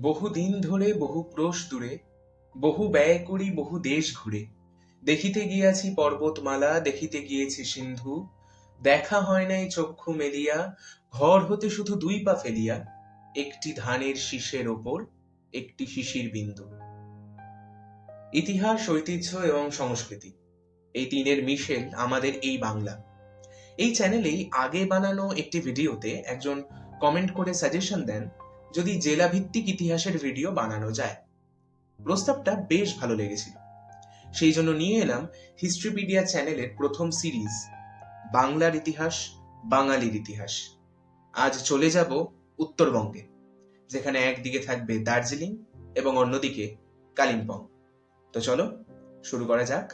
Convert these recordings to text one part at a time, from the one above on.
বহু দিন ধরে, বহু ক্রোশ দূরে, বহু ব্যয় করি, বহু দেশ ঘুরে। দেখিতে গিয়াছি পর্বতমালা, দেখিতে গিয়েছি সিন্ধু। দেখা হয় নাই চক্ষু মেলিয়া, ঘর হতে শুধু দুই পা ফেলিয়া, একটি ধানের শীষের ওপর, একটি শিশির বিন্দু। ইতিহাস, ঐতিহ্য এবং সংস্কৃতি, এই তিনের মিশেল আমাদের এই বাংলা। এই চ্যানেলেই আগে বানানো একটি ভিডিওতে একজন কমেন্ট করে সাজেশন দেন যদি জেলা ভিত্তিক ইতিহাসের ভিডিও বানানো যায়। প্রস্তাবটা বেশ ভালো লেগেছিল। সেই জন্য নিয়ে এলাম হিস্ট্রিপিডিয়া চ্যানেলের প্রথম সিরিজ বাংলার ইতিহাস, বাঙালির ইতিহাস। আজ চলে যাব উত্তরবঙ্গে, যেখানে একদিকে থাকবে দার্জিলিং এবং অন্যদিকে কালিম্পং। তো চলো, শুরু করা যাক।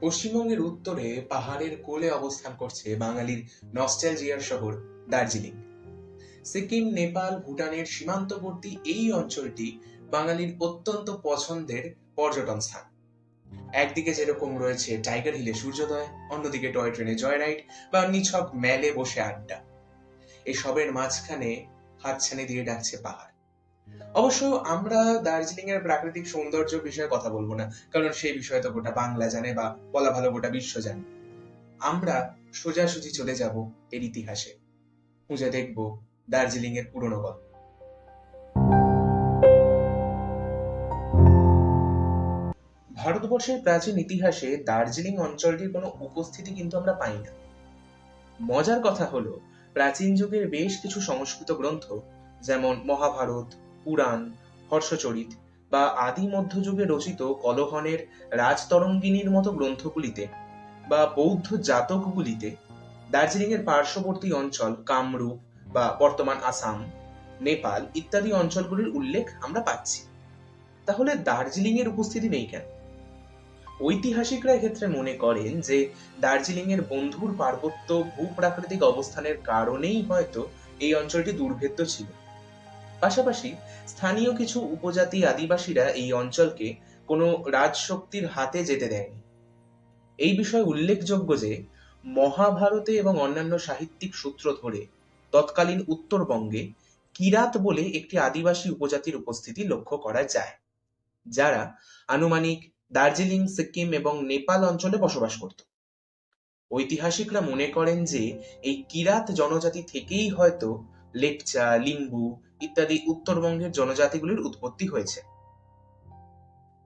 পশ্চিমবঙ্গের উত্তরে পাহাড়ের কোলে অবস্থান করছে বাঙালির নস্টালজিয়ার শহর দার্জিলিং। সিকিম, নেপাল, ভুটানের সীমান্তবর্তী এই অঞ্চলটি বাঙালির অত্যন্ত পছন্দের পর্যটন স্থান। একদিকে যেরকম রয়েছে টাইগার হিলে সূর্যোদয়, অন্যদিকে টয় ট্রেনে জয়রাইড বা নিছক মেলে বসে আড্ডা। এসবের মাঝখানে হাতছানি দিয়ে ডাকছে পাহাড়। অবশ্য আমরা দার্জিলিং এর প্রাকৃতিক সৌন্দর্য বিষয়ে কথা বলব না, কারণ সেই বিষয়ে তো গোটা বাংলা জানে বা বলা ভালো গোটা বিশ্ব জানে। আমরা সোজাসুজি চলে যাব এর ইতিহাসে। খুঁজে দেখব দার্জিলিং এর পুরনো গল্প। ভারতবর্ষের প্রাচীন ইতিহাসে দার্জিলিং অঞ্চলটির কোনো উপস্থিতি কিন্তু আমরা পাই না। মজার কথা হলো, প্রাচীন যুগের বেশ কিছু সংস্কৃত গ্রন্থ, যেমন মহাভারত পুরাণ, হর্ষচরিত বা আদি মধ্যযুগে রচিত কলহনের রাজতরঙ্গিনীর মতো গ্রন্থগুলিতে বা বৌদ্ধ জাতকগুলিতে দার্জিলিং এর পার্শ্ববর্তী অঞ্চল কামরূপ বা বর্তমান আসাম, নেপাল ইত্যাদি অঞ্চলগুলির উল্লেখ আমরা পাচ্ছি। তাহলে দার্জিলিং এর উপস্থিতি নেই কেন? ঐতিহাসিকরা এক্ষেত্রে মনে করেন যে দার্জিলিং এর বন্ধুর পার্বত্য ভূপ্রাকৃতিক অবস্থানের কারণেই হয়তো এই অঞ্চলটি দুর্ভেদ্য ছিল। পাশাপাশি স্থানীয় কিছু উপজাতি আদিবাসীরা এই অঞ্চলকে কোনো রাজশক্তির হাতে যেতে দেয়নি। এই বিষয়ে উল্লেখযোগ্য যে, মহাভারতে এবং অন্যান্য সাহিত্যিক সূত্র ধরে তৎকালীন উত্তরবঙ্গে কিরাত বলে একটি আদিবাসী উপজাতির উপস্থিতি লক্ষ্য করা যায়, যারা আনুমানিক দার্জিলিং, সিকিম এবং নেপাল অঞ্চলে বসবাস করত। ঐতিহাসিকরা মনে করেন যে, এই কিরাত জনজাতি থেকেই হয়তো লেপচা, লিম্বু ইত্যাদি উত্তরবঙ্গের জনজাতিগুলির উৎপত্তি হয়েছে।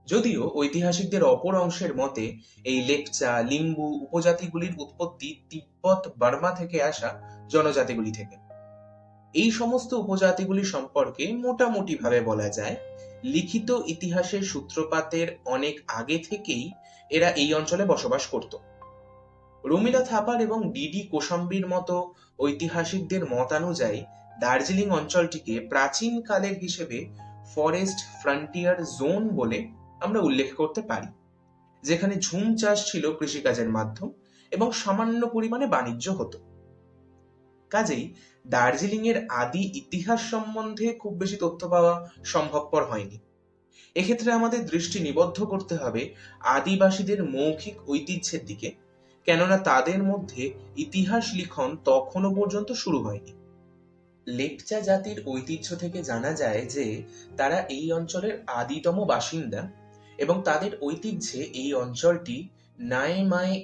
যদিও ঐতিহাসিকদের অপর অংশের মতে, এই লেপচা, লিম্বু উপজাতিগুলির উৎপত্তি তিব্বত, বার্মা থেকে আসা জনজাতিগুলি থেকে। এই সমস্ত উপজাতিগুলি সম্পর্কে মোটামুটি ভাবে বলা যায়, লিখিত ইতিহাসের সূত্রপাতের অনেক আগে থেকেই এরা এই অঞ্চলে বসবাস করত। রমিলা থাপার এবং ডিডি কোশাম্বীর মতো ঐতিহাসিকদের মতানুযায়ী দার্জিলিং অঞ্চলটিকে প্রাচীন কালের হিসেবে ফরেস্ট ফ্রন্টিয়ার জোন বলে আমরা উল্লেখ করতে পারি, যেখানে ঝুম চাষ ছিল কৃষিকাজের মাধ্যম এবং সামান্য পরিমাণে বাণিজ্য হতো। কাজেই দার্জিলিং এর আদি ইতিহাস সম্বন্ধে খুব বেশি তথ্য পাওয়া সম্ভবপর হয়নি। এক্ষেত্রে আমাদের দৃষ্টি নিবদ্ধ করতে হবে আদিবাসীদের মৌখিক ঐতিহ্যের দিকে, কেননা তাদের মধ্যে ইতিহাস লিখন তখনও পর্যন্ত শুরু হয়নি। লেপচা জাতির ঐতিহ্য থেকে জানা যায় যে তারা এই অঞ্চলের আদিতম বাসিন্দা এবং তাদের ঐতিহ্যে এই অঞ্চলটি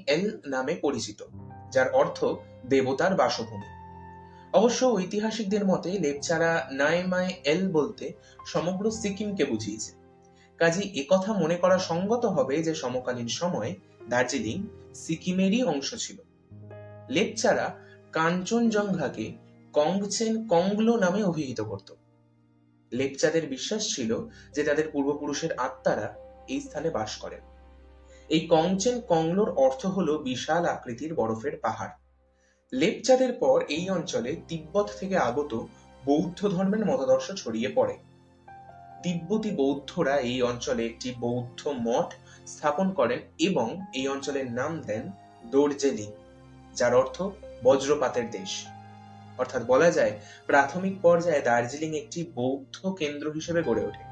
এল নামে পরিচিত, যার অর্থ দেবতার বাসভূমি। অবশ্য ঐতিহাসিকদের মতে লেপচারা নায়মাই এল বলতে সমগ্র সিকিমকে বুঝিয়েছে। কাজী একথা মনে করা সঙ্গত হবে যে সমকালীন সময়ে দার্জিলিং সিকিমেরই অংশ ছিল। লেপচারা কাঞ্চনজঙ্ঘাকে কংচেন কংগ্লো নামে অভিহিত করত। লেপচাদের বিশ্বাস ছিল যে তাদের পূর্বপুরুষের আত্মারা এই স্থানে বাস করেন। এই কংচেন কংলোর অর্থ হল বিশাল আকৃতির বরফের পাহাড়। লেপচাদের পর এই অঞ্চলে তিব্বত থেকে আগত বৌদ্ধ ধর্মের মতাদর্শ ছড়িয়ে পড়ে। তিব্বতী বৌদ্ধরা এই অঞ্চলে একটি বৌদ্ধ মঠ স্থাপন করেন এবং এই অঞ্চলের নাম দেন দর্জেলিং, যার অর্থ বজ্রপাতের দেশ। অর্থাৎ বলা যায় প্রাথমিক পর্যায়ে দার্জিলিং একটি বৌদ্ধ কেন্দ্র হিসেবে গড়ে ওঠে।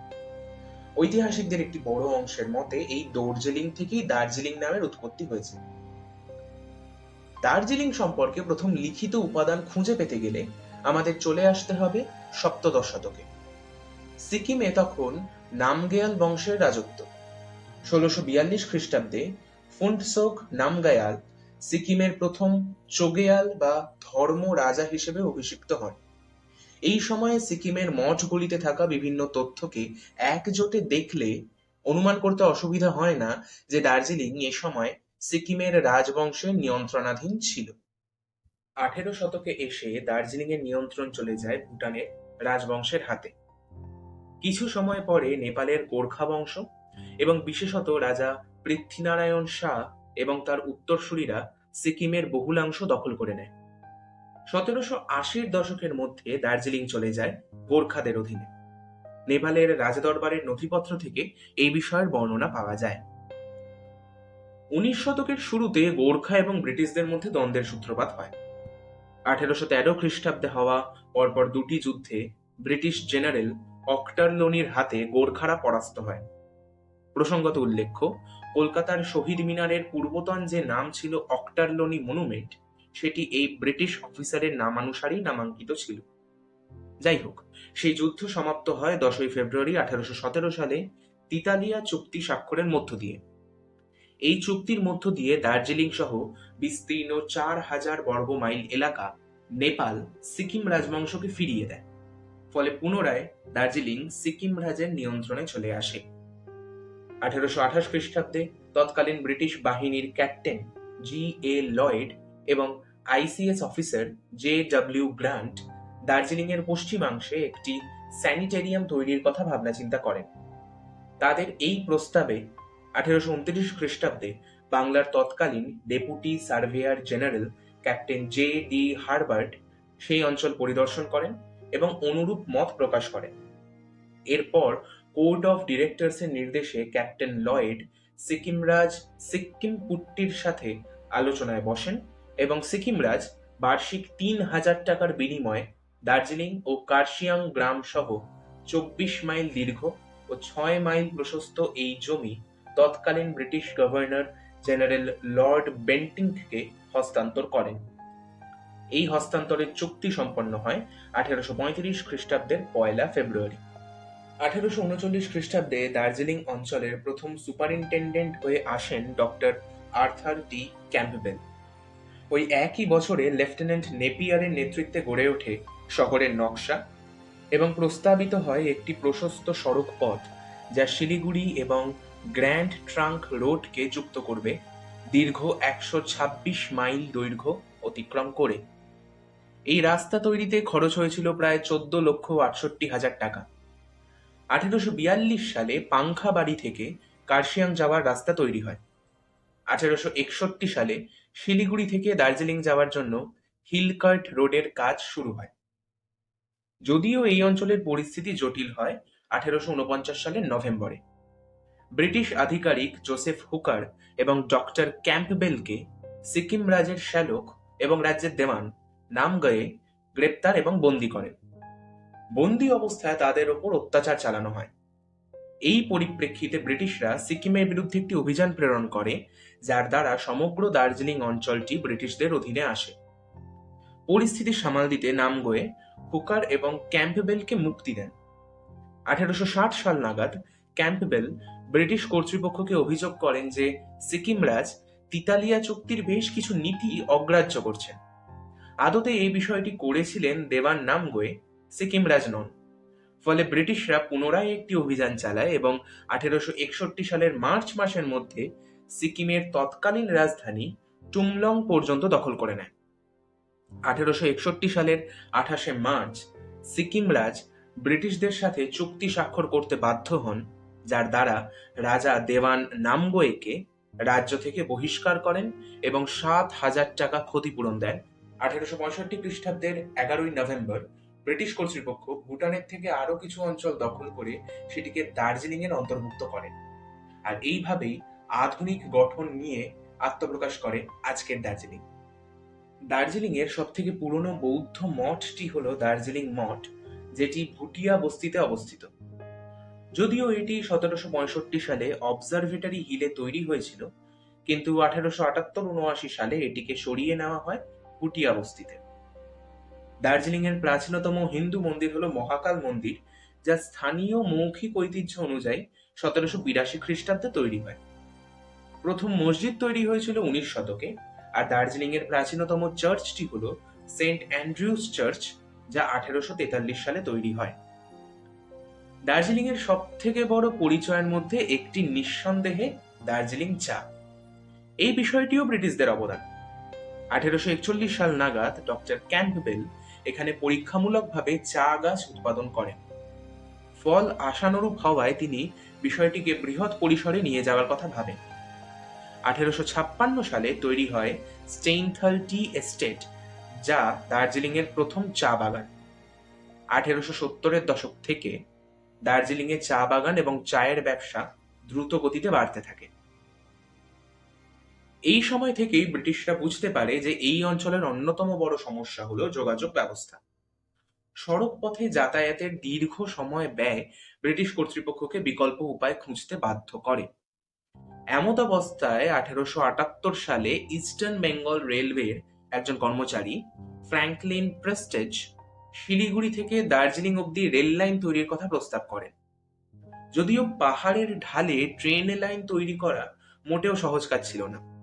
ঐতিহাসিকদের একটি বড় অংশের মতে, এই দার্জিলিং থেকেই দার্জিলিং নামের উৎপত্তি হয়েছে। দার্জিলিং সম্পর্কে প্রথম লিখিত উপাদান খুঁজে পেতে গেলে আমাদের চলে আসতে হবে সপ্তদশ শতকে। সিকিমে তখন নামগেয়াল বংশের রাজত্ব। ষোলোশো বিয়াল্লিশ খ্রিস্টাব্দে ফুন্টসোক নামগায়াল সিকিমের প্রথম চোগেয়াল বা ধর্ম রাজা হিসেবে অভিষিক্ত হন। এই সময়ে সিকিমের মঠগুলিতে থাকা বিভিন্ন তথ্যকে একজোটে দেখলে অনুমান করতে অসুবিধা হয় না যে দার্জিলিং এ সময় সিকিমের রাজবংশের নিয়ন্ত্রণাধীন ছিল। আঠেরো শতকে এসে দার্জিলিং এর নিয়ন্ত্রণ চলে যায় ভুটানের রাজবংশের হাতে। কিছু সময় পরে নেপালের গোর্খা বংশ এবং বিশেষত রাজা পৃথ্বীনারায়ণ শাহ এবং তার উত্তরসূরিরা সিকিমের বহুলাংশ দখল করে নেয়। সতেরোশো আশির দশকের মধ্যে দার্জিলিং চলে যায় গোর্খাদের অধীনে। নেপালের রাজদরবারের নথিপত্র থেকে এই বিষয়ের বর্ণনা পাওয়া যায়। উনিশ শতকের শুরুতে গোর্খা এবং ব্রিটিশদের মধ্যে দ্বন্দ্বের সূত্রপাত হয়। আঠেরোশো তেরো খ্রিস্টাব্দে হওয়া পরপর দুটি যুদ্ধে ব্রিটিশ জেনারেল অক্টারলোনির হাতে গোর্খারা পরাস্ত হয়। প্রসঙ্গত উল্লেখ্য কলকাতার শহীদ মিনারের পূর্বতন যে নাম ছিল অক্টারলোনি মনুমেন্ট, সেটি এই ব্রিটিশ অফিসারের নামানুসারেই নামাঙ্কিত ছিল। যাই হোক, সেই যুদ্ধ সমাপ্ত হয় দশই ফেব্রুয়ারি আঠারোশো সতেরো সালে তিতালিয়া চুক্তি স্বাক্ষরের মধ্য দিয়ে। এই চুক্তির মধ্য দিয়ে দার্জিলিং সহ বিস্তীর্ণ চার হাজার বর্গ মাইল এলাকা নেপাল সিকিম রাজবংশকে ফিরিয়ে দেয়। ফলে পুনরায় দার্জিলিং সিকিম রাজের নিয়ন্ত্রণে চলে আসে। আঠারোশো আঠাশ খ্রিস্টাব্দে তৎকালীন ব্রিটিশ বাহিনীর ক্যাপ্টেন জি এ লয়েড এবং ICS officer J W Grant Darjeeling এর পশ্চিমাংশে একটি স্যানিটেরিয়াম তৈরির কথা ভাবনা চিন্তা করেন। তাদের এই প্রস্তাবে আঠেরোশো উনত্রিশ খ্রিস্টাব্দে বাংলার তৎকালীন deputy surveyor general captain J D Herbert সেই অঞ্চল পরিদর্শন করেন এবং অনুরূপ মত প্রকাশ করেন। এরপর কোর্ট অফ ডিরেক্টরসের নির্দেশে ক্যাপ্টেন লয়েড সিকিমরাজ সিক্কিম পুট্টির সাথে আলোচনায় বসেন এবং সিকিমরাজ বার্ষিক তিন হাজার টাকার বিনিময়ে দার্জিলিং ও কার্শিয়াং গ্রাম সহ চব্বিশ মাইল দীর্ঘ ও ছয় মাইল প্রশস্ত এই জমি তৎকালীন ব্রিটিশ গভর্নর জেনারেল লর্ড বেন্টিংকে হস্তান্তর করেন। এই হস্তান্তরের চুক্তি সম্পন্ন হয় আঠেরোশো পঁয়ত্রিশ খ্রিস্টাব্দের পয়লা ফেব্রুয়ারি। আঠেরোশো উনচল্লিশ খ্রিস্টাব্দে দার্জিলিং অঞ্চলের প্রথম সুপারিনটেন্ডেন্ট হয়ে আসেন ডক্টর আর্থার টি ক্যাম্পবেল। ওই একই বছরে লেফটেন্যান্ট নেপিয়ারের নেতৃত্বে গড়ে ওঠে শহরের নকশা এবং প্রস্তাবিত হয় একটি প্রশস্ত সড়ক পথ যা শিলিগুড়ি এবং গ্র্যান্ড ট্রাঙ্ক রোডকে যুক্ত করবে, দীর্ঘ একশো ছাব্বিশ মাইল দৈর্ঘ্য অতিক্রম করে। এই রাস্তা তৈরিতে খরচ হয়েছিল প্রায় চোদ্দ লক্ষ আটষট্টি হাজার টাকা। আঠেরোশো বিয়াল্লিশ সালে পাংখাবাড়ি থেকে কার্শিয়াং যাওয়ার রাস্তা তৈরি হয়। আঠেরোশো একষট্টি সালে শিলিগুড়ি থেকে দার্জিলিং যাওয়ার জন্য হিলকার্ট রোডের কাজ শুরু হয়। যদিও এই অঞ্চলের পরিস্থিতি জটিল হয় আঠেরোশো উনপঞ্চাশ সালের নভেম্বরে। ব্রিটিশ আধিকারিক জোসেফ হুকার এবং ডক্টর ক্যাম্পবেলকে সিকিম রাজের শ্যালক এবং রাজ্যের দেওয়ান নামগয়ে গ্রেপ্তার এবং বন্দী করেন বন্দী অবস্থায় তাদের ওপর অত্যাচার চালানো হয়। এই পরিপ্রেক্ষিতে ব্রিটিশরা সিকিমের বিরুদ্ধে একটি অভিযান প্রেরণ করে, যার দ্বারা সমগ্র দার্জিলিং অঞ্চলটি ব্রিটিশদের অধীনে আসে। পরিস্থিতি সামাল দিতে নামগয়ে হুকার এবং ক্যাম্পবেলকে মুক্তি দেন। আঠারোশো সাল নাগাদ ক্যাম্পবেল ব্রিটিশ কর্তৃপক্ষকে অভিযোগ করেন যে সিকিম রাজ তিতালিয়া চুক্তির বেশ কিছু নীতি অগ্রাহ্য করছেন। আদতে এই বিষয়টি করেছিলেন দেওয়ান নামগয়ে সিকিম রাজ নন। ফলে ব্রিটিশরা পুনরায় একটি অভিযান চালায় এবং আঠেরোশো একষট্টি সালের মার্চ মাসের মধ্যে সিকিমের তৎকালীন রাজধানী টুমলং পর্যন্ত দখল করে নেয়। আঠেরোশো একষট্টি সালের আঠাশে মার্চ সিকিম রাজ ব্রিটিশদের সাথে চুক্তি স্বাক্ষর করতে বাধ্য হন, যার দ্বারা রাজা দেওয়ান নামগোয়েকে রাজ্য থেকে বহিষ্কার করেন এবং সাত হাজার টাকা ক্ষতিপূরণ দেন। আঠেরোশো পঁয়ষট্টি খ্রিস্টাব্দের এগারোই নভেম্বর ব্রিটিশ কর্তৃপক্ষ ভুটানের থেকে আরও কিছু অঞ্চল দখল করে সেটিকে দার্জিলিং এর অন্তর্ভুক্ত করেন আর এইভাবেই আধুনিক গঠন নিয়ে আত্মপ্রকাশ করে আজকের দার্জিলিং। দার্জিলিং এর সব থেকে পুরনো বৌদ্ধ মঠটি হল দার্জিলিং মঠ, যেটি ভুটিয়া বস্তিতে অবস্থিত। যদিও এটি সতেরোশো পঁয়ষট্টি সালে অবজারভেটরি হিলে তৈরি হয়েছিল, কিন্তু আঠারোশো আটাত্তর উনআশি সালে এটিকে সরিয়ে নেওয়া হয় ভুটিয়া বস্তিতে। দার্জিলিং এর প্রাচীনতম হিন্দু মন্দির হলো মহাকাল মন্দির, যা স্থানীয় মৌখিক ঐতিহ্য অনুযায়ী সতেরোশো বিরাশি খ্রিস্টাব্দে তৈরি হয়। প্রথম মসজিদ তৈরি হয়েছিল উনিশ শতকে, আর দার্জিলিং এর প্রাচীনতম চার্চটি হল সেন্ট অ্যান্ড্রিউস চার্চ, যা আঠেরোশো তেতাল্লিশ সালে তৈরি হয়। দার্জিলিং এর সব থেকে বড় পরিচয়ের মধ্যে একটি নিঃসন্দেহে দার্জিলিং চা। এই বিষয়টিও ব্রিটিশদের অবদান। আঠেরোশো একচল্লিশ সাল নাগাদ ডক্টর ক্যাম্পবেল এখানে পরীক্ষামূলকভাবে চা গাছ উৎপাদন করেন। ফল আশানুরূপ হওয়ায় তিনি বিষয়টিকে বৃহৎ পরিসরে নিয়ে যাওয়ার কথা ভাবেন। আঠেরোশো ছাপ্পান্ন সালে তৈরি হয় স্টেইনথল টি এস্টেট, যা দার্জিলিং এর প্রথম চা বাগান। আঠেরোশো সত্তরের দশক থেকে দার্জিলিং এ চা বাগান এবং চায়ের ব্যবসা দ্রুত গতিতে বাড়তে থাকে। এই সময় থেকেই ব্রিটিশরা বুঝতে পারে যে এই অঞ্চলের অন্যতম বড় সমস্যা হলো যোগাযোগ ব্যবস্থা। সড়ক পথে যাতায়াতের দীর্ঘ সময় ব্যয় ব্রিটিশ কর্তৃপক্ষকে বিকল্প উপায় খুঁজতে বাধ্য করে। এমত অবস্থায় আঠেরোশো আটাত্তর সালে ইস্টার্ন বেঙ্গল রেলওয়ের একজন কর্মচারী, ফ্র্যাঙ্কলিন প্রেস্টেজ, শিলিগুড়ি থেকে দার্জিলিং অব্দি রেল লাইন তৈরির কথা প্রস্তাব করেন। যদিও পাহাড়ের ঢালে ট্রেন লাইন তৈরি করা মোটেও সহজ কাজ ছিল না।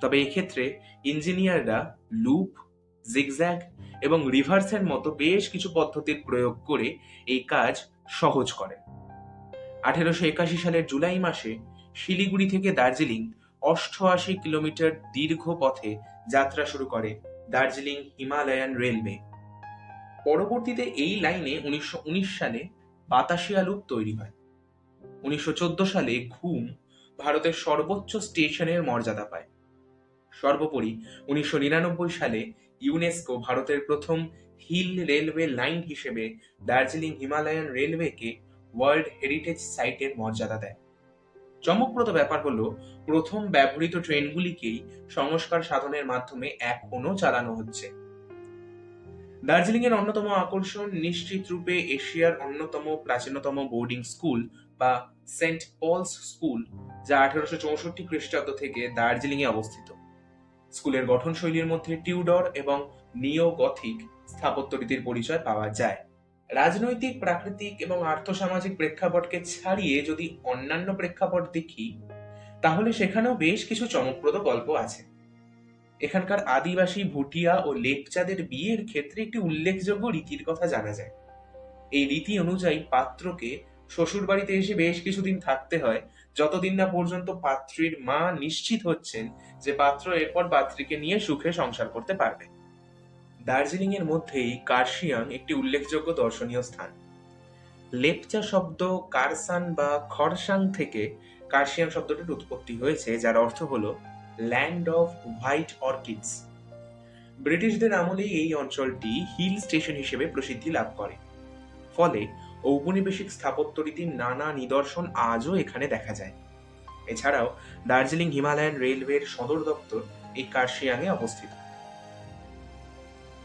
তবে এক্ষেত্রে ইঞ্জিনিয়াররা লুপ, জিগজ্যাগ এবং রিভার্সের মতো বেশ কিছু পদ্ধতির প্রয়োগ করে এই কাজ সহজ করেন। আঠেরোশো একাশি সালের জুলাই মাসে শিলিগুড়ি থেকে দার্জিলিং অষ্টআশি কিলোমিটার দীর্ঘ পথে যাত্রা শুরু করে দার্জিলিং হিমালয়ান রেলওয়ে। পরবর্তীতে এই লাইনে উনিশশো উনিশ সালে বাতাসিয়া লুপ তৈরি হয়। উনিশশো চোদ্দ সালে ঘুম ভারতের সর্বোচ্চ স্টেশনের মর্যাদা পায়। সর্বোপরি উনিশশো নিরানব্বই সালে ইউনেস্কো ভারতের প্রথম হিল রেলওয়ে লাইন হিসেবে দার্জিলিং হিমালয়ান রেলওয়েকে ওয়ার্ল্ড হেরিটেজ সাইটের মর্যাদা দেয়। চমকপ্রদ ব্যাপার হলো, প্রথম ব্যবহৃত ট্রেনগুলিকেই সংস্কার সাধনের মাধ্যমে এখনও চালানো হচ্ছে। দার্জিলিং এর অন্যতম আকর্ষণ নিশ্চিত রূপে এশিয়ার অন্যতম প্রাচীনতম বোর্ডিং স্কুল বা সেন্ট পলস স্কুল, যা আঠারোশো চৌষট্টি খ্রিস্টাব্দ থেকে দার্জিলিং এ অবস্থিত। স্কুলের গঠনশৈলীর মধ্যে টিউডর এবং নিও গথিক স্থাপত্য রীতির পরিচয় পাওয়া যায়। রাজনৈতিক, প্রাকৃতিক এবং আর্থসামাজিক প্রেক্ষাপটকে ছাড়িয়ে যদি অন্যান্য প্রেক্ষাপট দেখি, তাহলে সেখানেও বেশ কিছু চমকপ্রদ গল্প আছে। এখানকার আদিবাসী ভুটিয়া ও লেপচাদের বিয়ের ক্ষেত্রে একটি উল্লেখযোগ্য রীতির কথা জানা যায়। এই রীতি অনুযায়ী পাত্রকে শ্বশুর বাড়িতে এসে বেশ কিছুদিন থাকতে হয় যতদিন না পর্যন্ত পাত্রীর মা নিশ্চিত হচ্ছেন যে পাত্র এরপর পাত্রীকে নিয়ে সুখে সংসার করতে পারবে। দার্জিলিং এর মধ্যেই কার্শিয়াং একটি উল্লেখযোগ্য দর্শনীয় স্থান। লেপচা শব্দ কারসান বা খরসাং থেকে কার্শিয়াং শব্দটির উৎপত্তি হয়েছে, যার অর্থ হল ল্যান্ড অফ হোয়াইট অর্কিডস ব্রিটিশদের আমলেই এই অঞ্চলটি হিল স্টেশন হিসেবে প্রসিদ্ধি লাভ করে। ফলে ঔপনিবেশিক স্থাপত্য রীতির নানা নিদর্শন আজও এখানে দেখা যায়। এছাড়াও, দার্জিলিং হিমালয়ান রেলওয়ের সদর দপ্তর এই কার্শিয়াংয়ে অবস্থিত।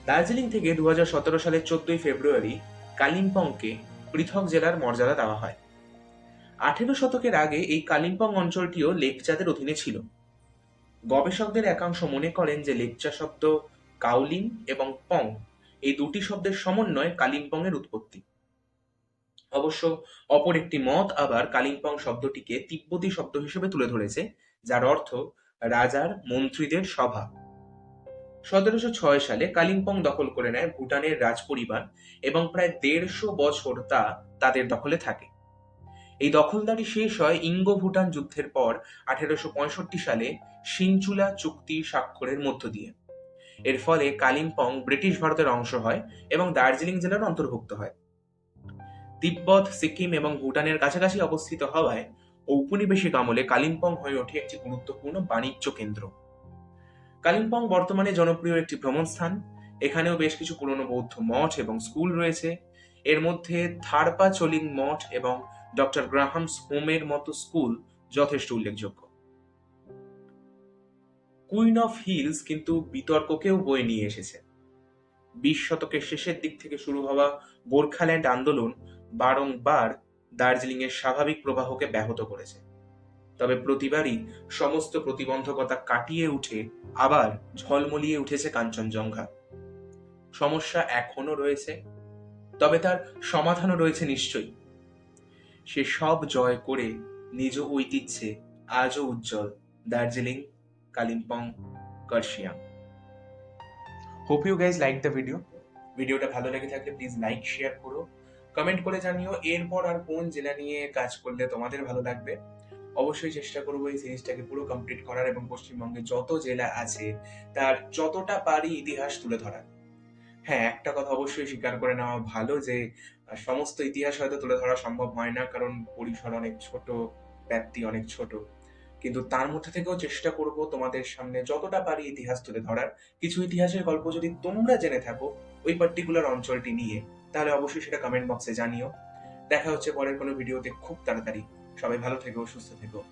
দার্জিলিং থেকে দু হাজার সতেরো সালের চোদ্দই ফেব্রুয়ারি কালিম্পংকে পৃথক জেলার মর্যাদা দেওয়া হয়। আঠেরো শতকের আগে এই কালিম্পং অঞ্চলটিও লেপচাদের অধীনে ছিল। গবেষকদের একাংশ মনে করেন যে লেপচা শব্দ কাউলিং এবং পং এই দুটি শব্দের সমন্বয়ে কালিম্পং এর উৎপত্তি। অবশ্য অপর একটি মত আবার কালিম্পং শব্দটিকে তিব্বতী শব্দ হিসেবে তুলে ধরেছে, যার অর্থ রাজার মন্ত্রীদের সভা। সতেরোশো ছয় সালে কালিম্পং দখল করে নেয় ভুটানের রাজপরিবার এবং প্রায় দেড়শো বছর তা তাদের দখলে থাকে। এই দখলদারি শেষ হয় ইঙ্গো ভুটান যুদ্ধের পর আঠেরোশো পঁয়ষট্টি সালে সিনচুলা চুক্তি স্বাক্ষরের মধ্য দিয়ে। এর ফলে কালিম্পং ব্রিটিশ ভারতের অংশ হয় এবং দার্জিলিং জেলার অন্তর্ভুক্ত হয়। তিব্বত, সিকিম এবং ভুটানের কাছাকাছি অবস্থিত হওয়ায় ঔপনিবেশিক আমলে কালিম্পং হয়ে ওঠে একটি গুরুত্বপূর্ণ বাণিজ্য কেন্দ্র। কালিম্পং বর্তমানে জনপ্রিয় একটি ভ্রমণ স্থান। এখানেও বেশ কিছু পুরনো বৌদ্ধ মঠ এবং স্কুল রয়েছে। এর মধ্যে থারপা চলিং মঠ এবং ডক্টর গ্রাহামস হোমের মতো স্কুল যথেষ্ট উল্লেখযোগ্য। কুইন অফ হিলস কিন্তু বিতর্ককেও বয়ে নিয়ে এসেছে। বিশ শতকের শেষের দিক থেকে শুরু হওয়া গোর্খাল্যান্ড আন্দোলন বারংবার দার্জিলিংয়ের স্বাভাবিক প্রবাহকে ব্যাহত করেছে। তবে প্রতিবারই সমস্ত প্রতিবন্ধকতা কাটিয়ে উঠে আবার ঝলমলিয়ে উঠেছে কাঞ্চনজঙ্ঘা। সমস্যা এখনও রয়েছে, তবে তার সমাধানও রয়েছে নিশ্চয়ই। সে সব জয় করে নিজ ঐতিহ্যে আজও উজ্জ্বল Darjeeling, Kalimpong, Kurseong. Hope you guys like the video ভিডিওটা ভালো লেগে থাকলে প্লিজ লাইক শেয়ার করো। কমেন্ট করে জানিও। এরপর আর কোন জেলা নিয়ে কাজ করলে তোমাদের ভালো লাগবে? অবশ্যই চেষ্টা করব এই সিরিজটাকে পুরো কমপ্লিট করার এবং পশ্চিমবঙ্গে যত জেলা আছে, তার যতটা পারি ইতিহাস তুলে ধরার। হ্যাঁ একটা কথা অবশ্যই স্বীকার করে নেওয়া ভালো যে সমস্ত ইতিহাস হয়তো তুলে ধরা সম্ভব হয় না, কারণ পরিসর অনেক ছোট, ব্যাপ্তি অনেক ছোট। কিন্তু তার মধ্যে থেকেও চেষ্টা করব তোমাদের সামনে যতটা পারি ইতিহাস তুলে ধরার। কিছু ইতিহাসের গল্প যদি তোমরা জেনে থাকো, ওই পার্টিকুলার অঞ্চলটি নিয়ে। তাহলে অবশ্যই সেটা কমেন্ট বক্সে জানিও। দেখা হচ্ছে পরের কোনো ভিডিওতে খুব তাড়াতাড়ি। সবাই ভালো থেকো, সুস্থ থেকো।